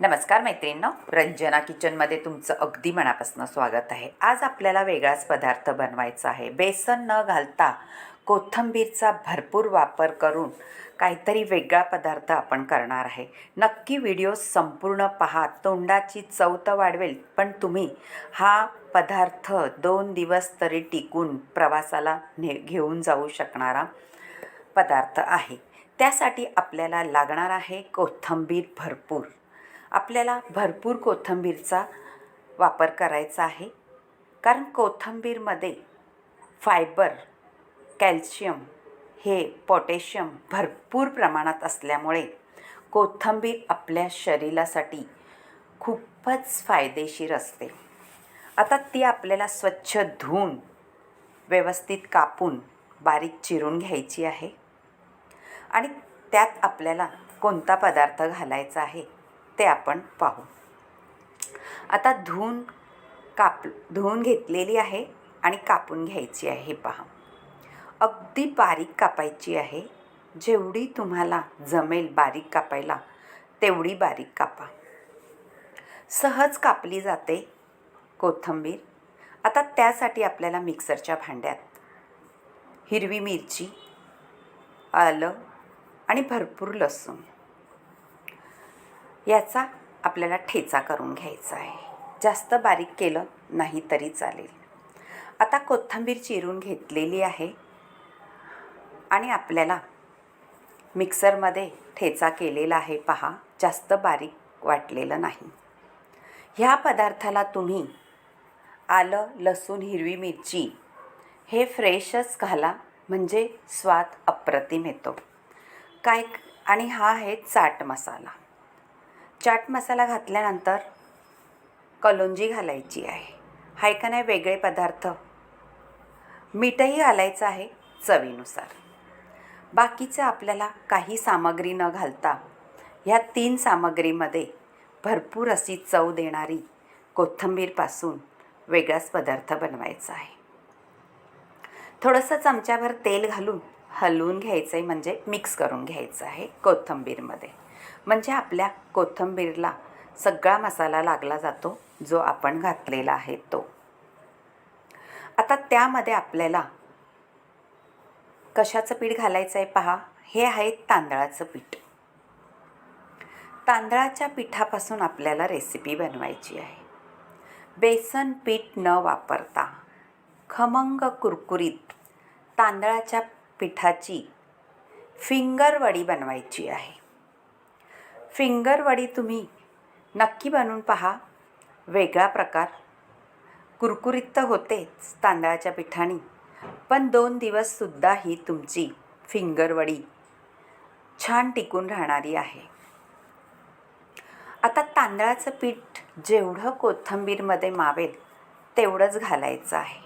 नमस्कार मैत्रिणींनो रंजना किचनमध्ये तुमचं अगदी मनापासून स्वागत आहे. आज आपल्याला वेगळाच पदार्थ बनवायचा आहे. बेसन न घालता कोथिंबीरचा भरपूर वापर करून काहीतरी वेगळा पदार्थ आपण करणार आहे. नक्की व्हिडिओ संपूर्ण पहा. तोंडाची चव तर वाढवेल पण तुम्ही हा पदार्थ दोन दिवस तरी टिकून प्रवासाला ने घेऊन जाऊ शकणारा पदार्थ आहे. त्यासाठी आपल्याला लागणार आहे कोथिंबीर भरपूर. आपल्याला भरपूर कोथिंबीरचा वापर करायचा आहे. कारण कोथिंबीरमध्ये फायबर कॅल्शियम हे पोटॅशियम भरपूर प्रमाणात असल्यामुळे कोथिंबीर आपल्या शरीरासाठी खूपच फायदेशीर असते. आता ती आपल्याला स्वच्छ धुवून व्यवस्थित कापून बारीक चिरून घ्यायची आहे. आणि त्यात आपल्याला कोणता पदार्थ घालायचा आहे? ते आपण पाहू. आता धुवून काप धुवून घेतलेली आहे आणि कापून घ्यायची आहे हे पहा. अगदी बारीक कापायची आहे. जेवढी तुम्हाला जमेल बारीक कापायला तेवढी बारीक कापा. सहज कापली जाते कोथिंबीर. आता त्यासाठी आपल्याला मिक्सरच्या भांड्यात हिरवी मिरची आलं आणि भरपूर लसूण. याचा आपल्याला ठेचा करून घ्यायचा आहे. जास्त बारीक केलं नाही तरी चालेल. आता कोथिंबीर चिरून घेतलेली आहे आणि आपल्याला मिक्सरमध्ये ठेचा केलेला आहे पहा जास्त बारीक वाटलेलं नाही. ह्या पदार्थाला तुम्ही आलं लसूण हिरवी मिरची हे फ्रेशच घाला म्हणजे स्वाद अप्रतिम येतो. काय आणि हा आहे चाट मसाला. चाट मसाला घातल्यानंतर कलोंजी घालायची आहे. हाय का नाही वेगळे पदार्थ? मीठही घालायचं आहे चवीनुसार. बाकीचं आपल्याला काही सामग्री न घालता ह्या तीन सामग्रीमध्ये भरपूर अशी चव देणारी कोथिंबीरपासून वेगळाच पदार्थ बनवायचा आहे. थोडंसं चमच्याभर तेल घालून हलवून घ्यायचं आहे म्हणजे मिक्स करून घ्यायचं आहे कोथिंबीरमध्ये. म्हणजे आपल्या कोथिंबीरला सगळा मसाला लागला जातो जो आपण घातलेला आहे तो. आता त्यामध्ये आपल्याला कशाचं पीठ घालायचं आहे पहा. हे आहे तांदळाचं पीठ. तांदळाच्या पिठापासून आपल्याला रेसिपी बनवायची आहे. बेसन पीठ न वापरता खमंग कुरकुरीत तांदळाच्या पिठाची फिंगर वडी बनवायची आहे. फिंगरवडी तुम्ही नक्की बनवून पहा. वेगळा प्रकार. कुरकुरीत तर होतेच तांदळाच्या पिठाने पण दोन दिवससुद्धा ही तुमची फिंगरवडी छान टिकून राहणारी आहे. आता तांदळाचं पीठ जेवढं कोथिंबीरमध्ये मावेल तेवढंच घालायचं आहे.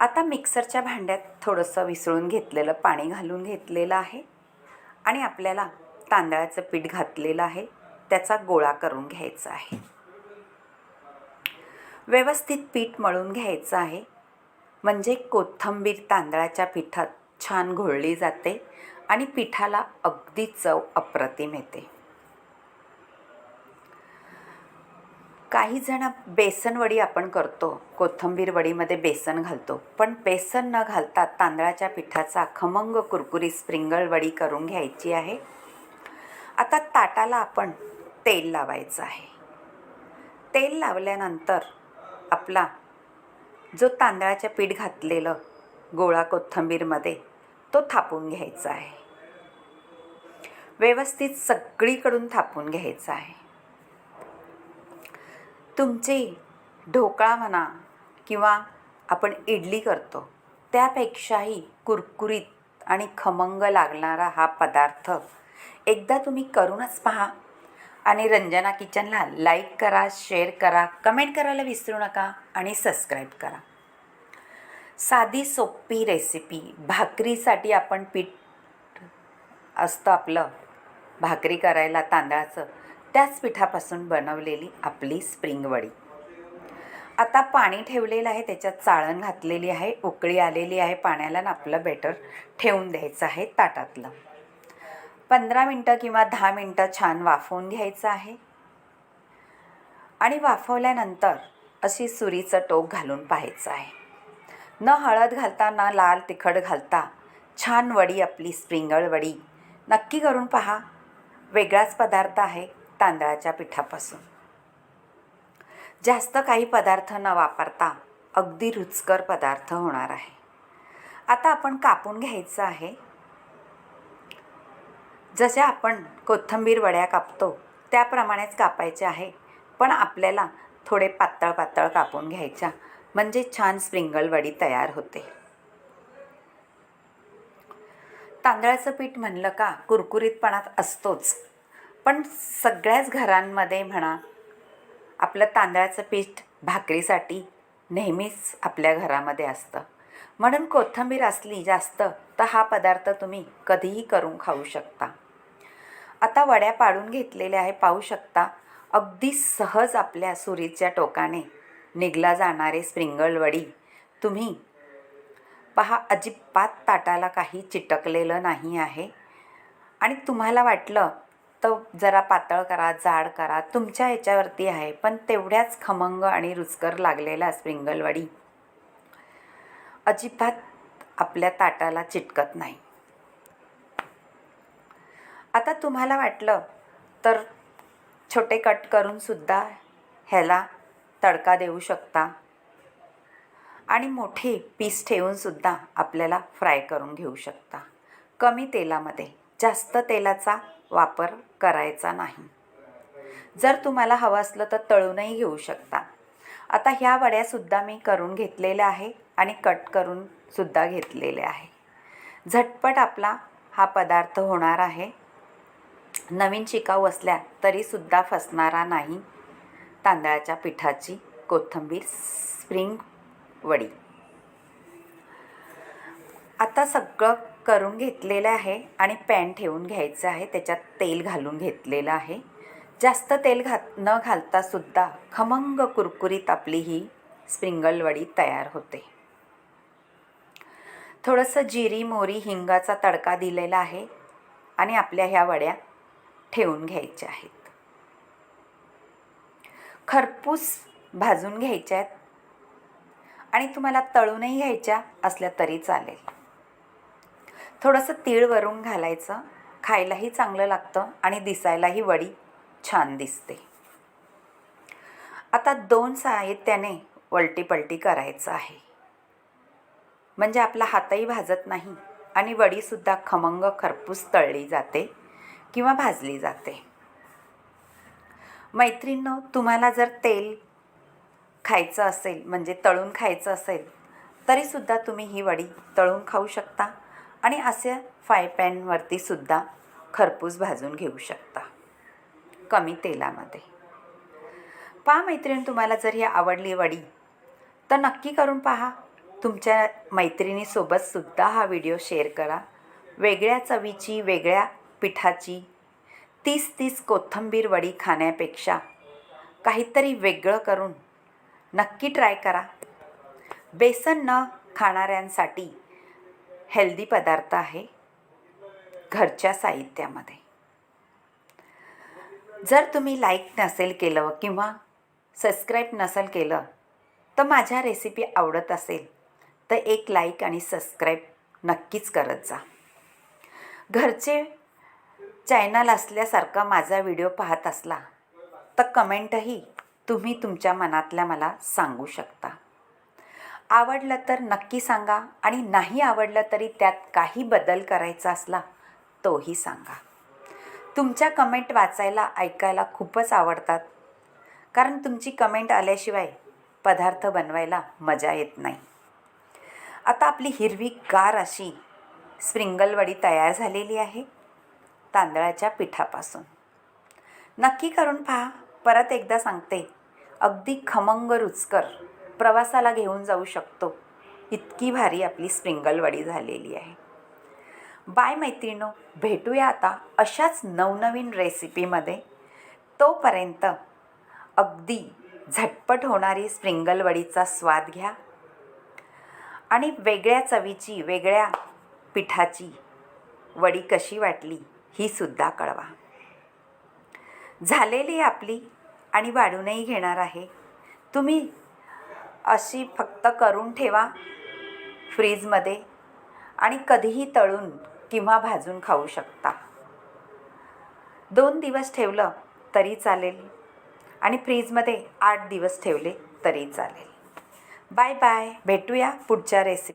आता मिक्सरच्या भांड्यात थोडंसं विसळून घेतलेलं पाणी घालून घेतलेलं आहे आणि आपल्याला तांदळाचं पीठ घातलेलं आहे त्याचा गोळा करून घ्यायचा आहे. व्यवस्थित पीठ मळून घ्यायचं आहे. म्हणजे कोथिंबीर तांदळाच्या पिठात छान घोळली जाते आणि पिठाला अगदी चव अप्रतिम येते. काही जण बेसन वडी आपण करतो कोथिंबीर वडीमध्ये बेसन घालतो पण बेसन न घालता तांदळाच्या पिठाचा खमंग कुरकुरी स्प्रिंगल वडी करून घ्यायची आहे. आता ताटाला आपण तेल लावायचं आहे. तेल लावल्यानंतर आपला जो तांदळाच्या पीठ घातलेलं गोळा कोथिंबीरमध्ये तो थापून घ्यायचा आहे. व्यवस्थित सगळीकडून थापून घ्यायचा आहे. तुमची ढोकळा म्हणा किंवा आपण इडली करतो त्यापेक्षाही कुरकुरीत आणि खमंग लागणारा हा पदार्थ एकदा तुम्ही करूनच पहा. आणि रंजना किचनला लाईक करा शेअर करा कमेंट करायला विसरू नका आणि सबस्क्राईब करा. साधी सोपी रेसिपी भाकरीसाठी आपण पीठ असतं आपलं. भाकरी करायला तांदळाचं. त्याच पिठापासून बनवलेली आपली स्प्रिंग वडी. आता पाणी ठेवलेलं आहे त्याच्यात चाळण घातलेली आहे उकळी आलेली आहे पाण्याला आपलं बेटर ठेवून द्यायचं आहे ताटातलं. पंधरा मिनटं किंवा दहा मिनटं छान वाफवून घ्यायचं आहे. आणि वाफवल्यानंतर अशी सुरीचं टोक घालून पाहायचं आहे. न हळद घालता ना लाल तिखट घालता छान वडी आपली स्प्रिंगळ वडी. नक्की करून पहा. वेगळाच पदार्थ आहे तांदळाच्या पिठापासून. जास्त काही पदार्थ न वापरता अगदी रुचकर पदार्थ होणार आहे. आता आपण कापून घ्यायचं आहे. जशा आपण कोथिंबीर वड्या कापतो त्याप्रमाणेच कापायचे आहे. पण आपल्याला थोडे पातळ पातळ कापून घ्यायच्या. म्हणजे छान स्प्रिंगल वडी तयार होते. तांदळाचं पीठ म्हणलं का कुरकुरीतपणात असतोच. पण सगळ्याच घरांमध्ये म्हणा आपलं तांदळाचं पीठ भाकरीसाठी नेहमीच आपल्या घरामध्ये असतं. म्हणून कोथिंबीर असली जास्त तर हा पदार्थ तुम्ही कधीही करून खाऊ शकता. आता वड्या पाडून घेतलेल्या आहे पाहू शकता. अगदी सहज आपल्या सुरीच्या टोकाने निघला जाणारे स्प्रिंगल वडी. तुम्ही पहा अजिबात ताटाला काही चिटकलेलं नाही आहे. आणि तुम्हाला वाटलं तर जरा पातळ करा जाड करा तुमच्या ह्याच्यावरती आहे पण तेवढ्याच खमंग आणि रुचकर लागलेला स्प्रिंगल वडी अजिबात आपल्या ताटाला चिटकत नाही. आता तुम्हाला वाटलं तर छोटे कट करूनसुद्धा ह्याला तडका देऊ शकता. आणि मोठी पीस ठेवूनसुद्धा आपल्याला फ्राय करून घेऊ शकता. कमी तेलामध्ये जास्त तेलाचा वापर करायचा नाही. जर तुम्हाला हवं असलं तर तळूनही घेऊ शकता. आता ह्या वड्यासुद्धा मी करून घेतलेल्या आहे आणि कट करून सुद्धा घेतलेले आहे. झटपट आपला हा पदार्थ होणार आहे. नवीन शिकाऊ असल्या तरीसुद्धा फसणारा नाही. तांदळाच्या पिठाची कोथिंबीर स्प्रिंग वडी. आता सगळं करून घेतलेलं आहे आणि पॅन ठेवून घ्यायचं आहे. त्याच्यात तेल घालून घेतलेलं आहे. जास्त तेल घात न घालतासुद्धा खमंग कुरकुरीत आपली ही स्प्रिंगल वडी तयार होते. थोडंसं जिरी मोरी हिंगाचा तडका दिलेला आहे आणि आपल्या ह्या वड्या ठेवून घ्यायचे आहेत. खरपूस भाजून घ्यायच्या आहेत. आणि तुम्हाला तळूनही घ्यायच्या असल्या तरी चालेल. थोडंसं तीळ वरून घालायचं. खायलाही चांगलं लागतं आणि दिसायलाही वडी छान दिसते. आता दोन साहित्याने वलटीपलटी करायचं आहे. म्हणजे आपला हातही भाजत नाही आणि वडीसुद्धा खमंग खरपूस तळली जाते. किंवा भाजली जाते. मैत्रिणींनो तुम्हाला जर तेल खायचं असेल म्हणजे तळून खायचं असेल तरीसुद्धा तुम्ही ही वडी तळून खाऊ शकता आणि असे फाय पॅनवरती सुद्धा खरपूस भाजून घेऊ शकता. कमी तेलामध्ये. पहा मैत्रीण तुम्हाला जर ही आवडली वडी तर नक्की करून पहा. तुमच्या मैत्रिणीसोबतसुद्धा हा व्हिडिओ शेअर करा. वेगळ्या चवीची वेगळ्या पिठाची. तीस तीस कोथिंबीर वडी खाण्यापेक्षा काहीतरी वेगळं करून नक्की ट्राय करा. बेसन न खाणाऱ्यांसाठी हेल्दी पदार्थ आहे घरच्या साहित्यामध्ये. जर तुम्ही लाईक नसेल केलं किंवा सबस्क्राईब नसेल केलं तर माझ्या रेसिपी आवडत असेल तर एक लाईक आणि सबस्क्राईब नक्कीच करत जा. घरचे चॅनल असल्यासारखा माझा व्हिडिओ पाहत असला तर कमेंटही तुम्ही तुमच्या मनातल्या मला सांगू शकता. आवडलं तर नक्की सांगा आणि नाही आवडलं तरी त्यात काही बदल करायचा असला तोही सांगा. तुमच्या कमेंट वाचायला ऐकायला खूपच आवडतात. कारण तुमची कमेंट आल्याशिवाय पदार्थ बनवायला मजा येत नाही. आता आपली हिरवी गार अशी स्प्रिंगलवडी तयार झालेली आहे. तांदळाच्या पिठापासून. नक्की करून पहा. परत एकदा सांगते. अगदी खमंग रुचकर प्रवासाला घेऊन जाऊ शकतो. इतकी भारी आपली स्प्रिंगलवडी झालेली आहे. बाय मैत्रिणो भेटूया आता अशाच नवनवीन रेसिपीमध्ये. तोपर्यंत अगदी झटपट होणारी स्प्रिंगलवडीचा स्वाद घ्या आणि वेगळ्या चवीची वेगळ्या पिठाची वडी कशी वाटली ही सुद्धा कळवा. झालेली आपली आणि वाढूनही घेणार आहे. तुम्ही अशी फक्त करून ठेवा फ्रीजमध्ये आणि कधीही तळून किंवा भाजून खाऊ शकता. दोन दिवस ठेवलं तरी चालेल आणि फ्रीजमध्ये आठ दिवस ठेवले तरी चालेल. Bye bye. भेटूया पुढच्या रेसिपी